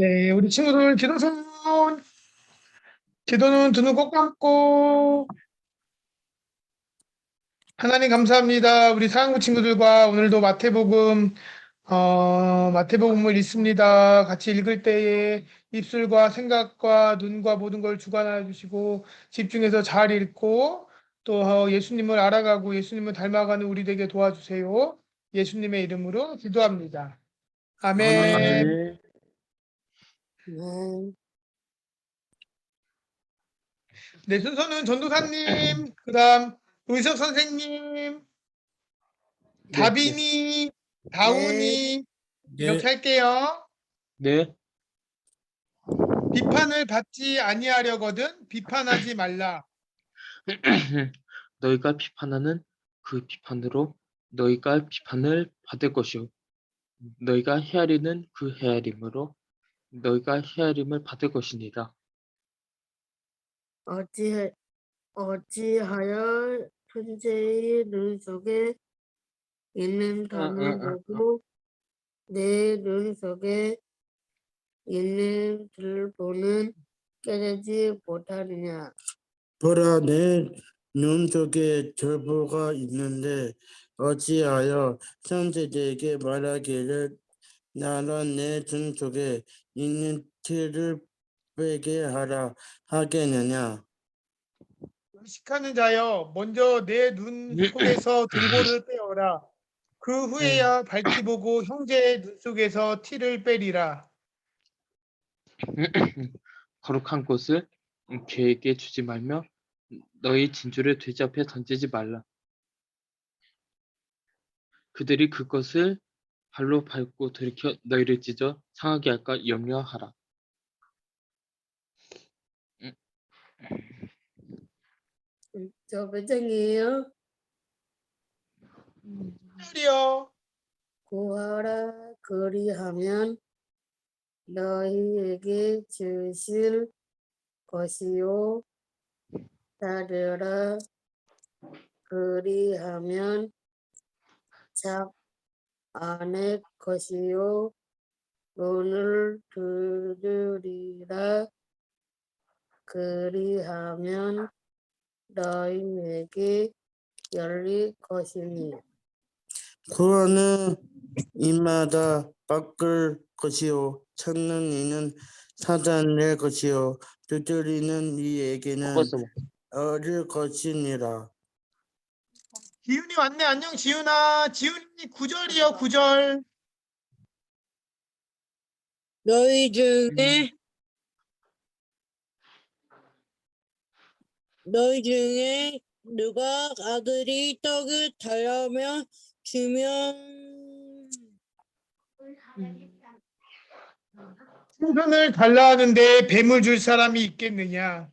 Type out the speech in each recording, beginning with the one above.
네, 우리 친구들 기도 손. 기도는 두 눈 꼭 감고. 하나님 감사합니다. 우리 사랑구 친구들과 오늘도 마태복음 어, 마태복음을 읽습니다. 같이 읽을 때에 입술과 생각과 눈과 모든 걸 주관하여 주시고 집중해서 잘 읽고 또 어, 예수님을 알아가고 예수님을 닮아가는 우리 되게 도와주세요. 예수님의 이름으로 기도합니다. 아멘. 아멘. 네. 네, 순서는 전도사님, 그다음 의석 선생님, 다빈이, 다운이 이렇게 할게요. 네. 비판을 받지 아니하려거든 비판하지 말라. 너희가 비판하는 그 비판으로 너희가 비판을 받을 것이요. 너희가 헤아리는 그 헤아림으로 너희가 헤아림을 받을 것이니라. 어찌 어찌하여 천재의 눈 속에 있는 응, 응, 담을 응, 보고 내 눈 속에 있는 들을 보는 깨닫지 못하느냐 보라 내 눈 속에 절보가 있는데 어찌하여 천재에게 말하기를 나는 내눈 속에 있는 틀을 빼게 하라 하겠느냐 의식하는 자여, 먼저 내 눈 속에서 들보를 빼어라. 그 후에야 밝히 보고 형제의 눈 속에서 티를 빼리라. 거룩한 것을 개에게 주지 말며 너희 진주를 돼지 앞에 던지지 말라. 그들이 그것을 발로 밟고 들이켜 너희를 찢어 상하게 할까 염려하라. 저 몇 장이에요? 하리여, 구하라. 그리하면 너희에게 주실 것이요. 따르라. 그리하면 잡 안의 것이요 문을 두드리라. 그리하면 너희에게 열릴 것이니. 구하는 이마다 바꿀 것이요 찾는 이는 사단의 것이요 두드리는 이에게는 얻을 것이니라 지훈이 왔네. 안녕, 지훈아. 지훈이 구절이요구절 너희 중에 너희 중에 누가 아들이 떡을 달라면 주면 생선을 달라 하는데 뱀을 줄 사람이 있겠느냐?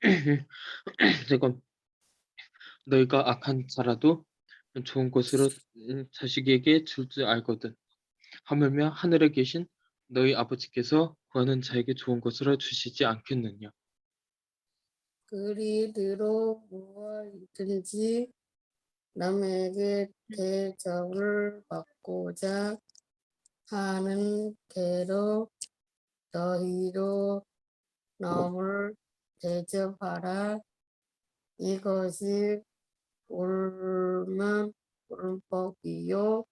이건 너희가 악한 자라도 좋은 것으로 음, 자식에게 줄 줄 알거든. 하물며 하늘에 계신 너희 아버지께서 구하는 자에게 좋은 것으로 주시지 않겠느냐. 그리대로 무엇이든지 남에게 대접을 받고자 하는 대로 너희도 남을 대접하라. 이것이 옳은 율법이요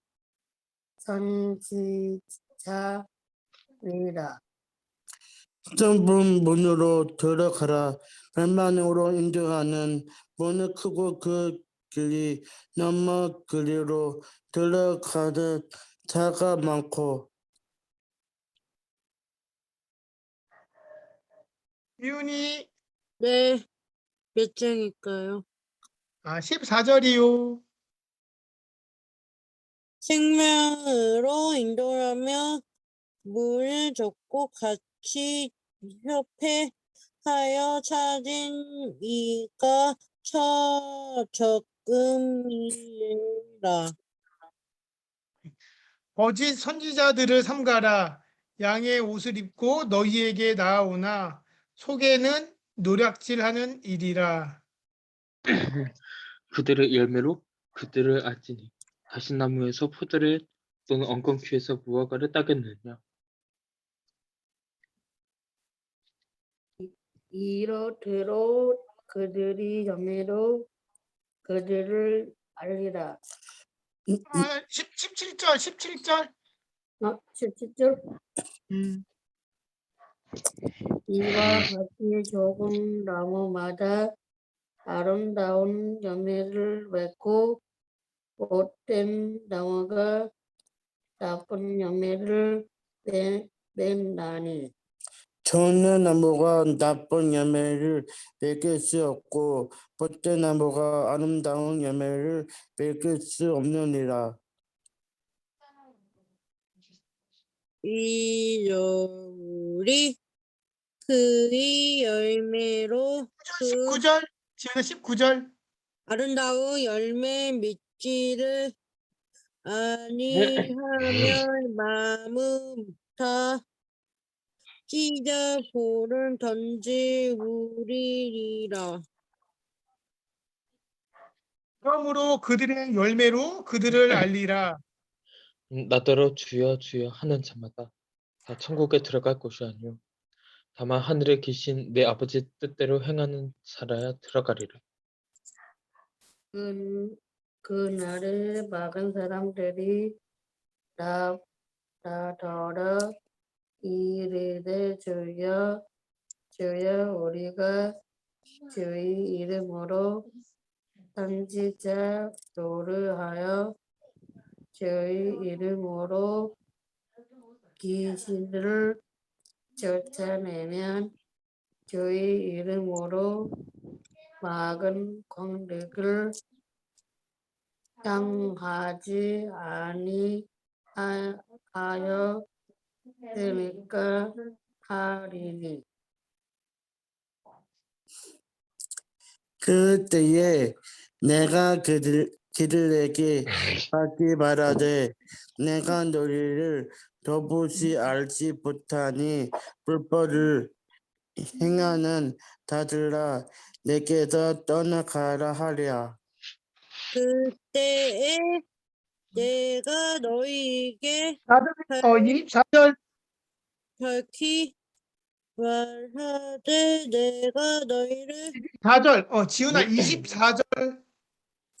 선지자니라. 좁은 문으로 들어가라 발만으로 인도하는 문은 크고 그 길이 너무 그리로 들어가는 자가 많고 지훈이 네, 몇 장일까요? 아 14절이요. 생명으로 인도하며 물을 줬고 같이 협회하여 찾은 이가 처 적금이라. 거짓 선지자들을 삼가라. 양의 옷을 입고 너희에게 나아오나 속에는 노략질하는 일이라. 그들의 열매로 그들을 알지니 다시 나무에서 포도를 또는 엉겅퀴에서 무화과를 따겠느냐? 이러대로 그들이 염매로 그들을 알리라. 아, 10, 17절, 17절. 어, 17절 음, 이와 같이 조금 나무마다 아름다운 열매를 맺고 못된 나무가 나쁜 열매를 맺- 맺나니 좋은 나무가 나쁜 열매를 맺을 수 없고 못된 나무가 아름다운 열매를 맺을 수 없느니라. 이 여울이 그의 열매로 그 19절. 지은아 19절. 아름다운 열매 맺지를 아니하면 마음부터 찢어 볼을 던지우리리라. 그러므로 그들의 열매로 그들을 알리라. 음, 나더러 주여 주여 하는 자마다 다 천국에 들어갈 것이 아니요 다만 하늘에 계신 내 아버지 뜻대로 행하는 자라야 들어가리라. 그, 그날에 막은 사람들이 다, 다 더러 이르되 주여 주여 우리가 주의 이름으로 선지자 노르하여 주의 이름으로 귀신을 쫓아내면 주의 이름으로 막은 공덕을 당하지 아니하여 되니까? 하리니. 그때에 내가 그들 그들에게 하지 말하되 내가 너희를 도무지 알지 못하니 불법을 행하는 자들아 내게서 떠나가라 하랴. 그때에 내가 너희에게 4절, 어, 24절. 밝히 말하되 내가 너희를 4절. 어, 지은아 24절.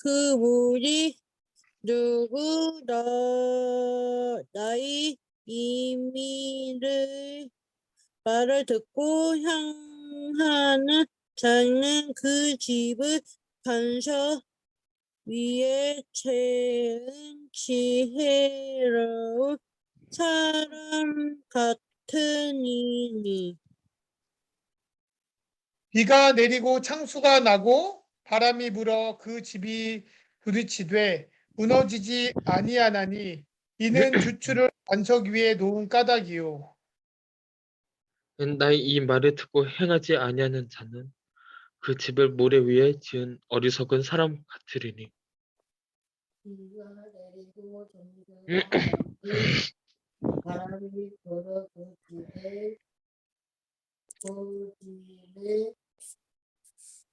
그 무리 누구 너 나의 이미를 말을 듣고 향하는 자는 그 집을 반석 위에 채은 지혜로운 사람 같으니. 비가 내리고 창수가 나고 바람이 불어 그 집이 부딪히되 무너지지 아니하나니 이는 주추를 반석 위에 놓은 까닭이요. 음, 나의 이 말을 듣고 행하지 아니하는 자는 그 집을 모래 위에 지은 어리석은 사람 같으리니 비가 내리고 점점 바람이 불어 그 집에 그 집에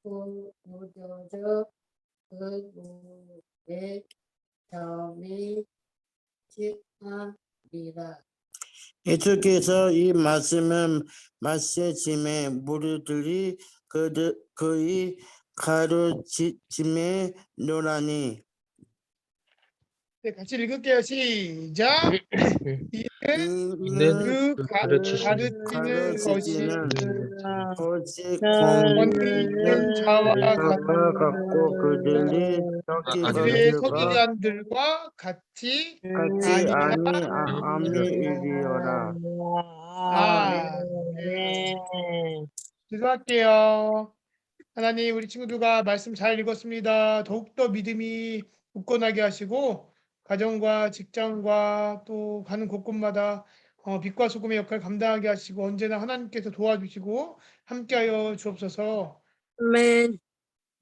그 무에 점이 직하리라. 예수께서 이 말씀을 말씀에 무리들이 그들 그의 가르치심에 노라니 네, 같이 읽을게요. 시작. 이는 이는 그그 가- 가르치시는 가르치는 것이 오직 있는 자와 같고 그들이 아, 그들의 서기관들과 같이 같이 아니 아- 아미이리어라 아, 네. 기도할게요. 하나님, 우리 친구들과 말씀 잘 읽었습니다. 더욱더 믿음이 굳건하게 하시고, 가정과 직장과 또 가는 곳곳마다 어, 빛과 소금의 역할을 감당하게 하시고, 언제나 하나님께서 도와주시고, 함께하여 주옵소서, 아멘.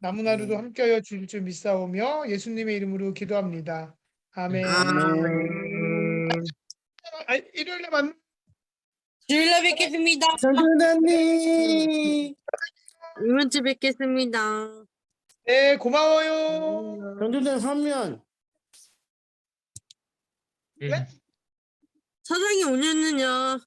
남은 하루도 함께하여 주실 줄 믿사오며, 예수님의 이름으로 기도합니다. 아멘. 아멘. 아, 일요일에 만 주일날 뵙겠습니다. 전준아님 이번 주 뵙겠습니다. 네, 고마워요. 전준아 화면 네? 사장이 오늘은요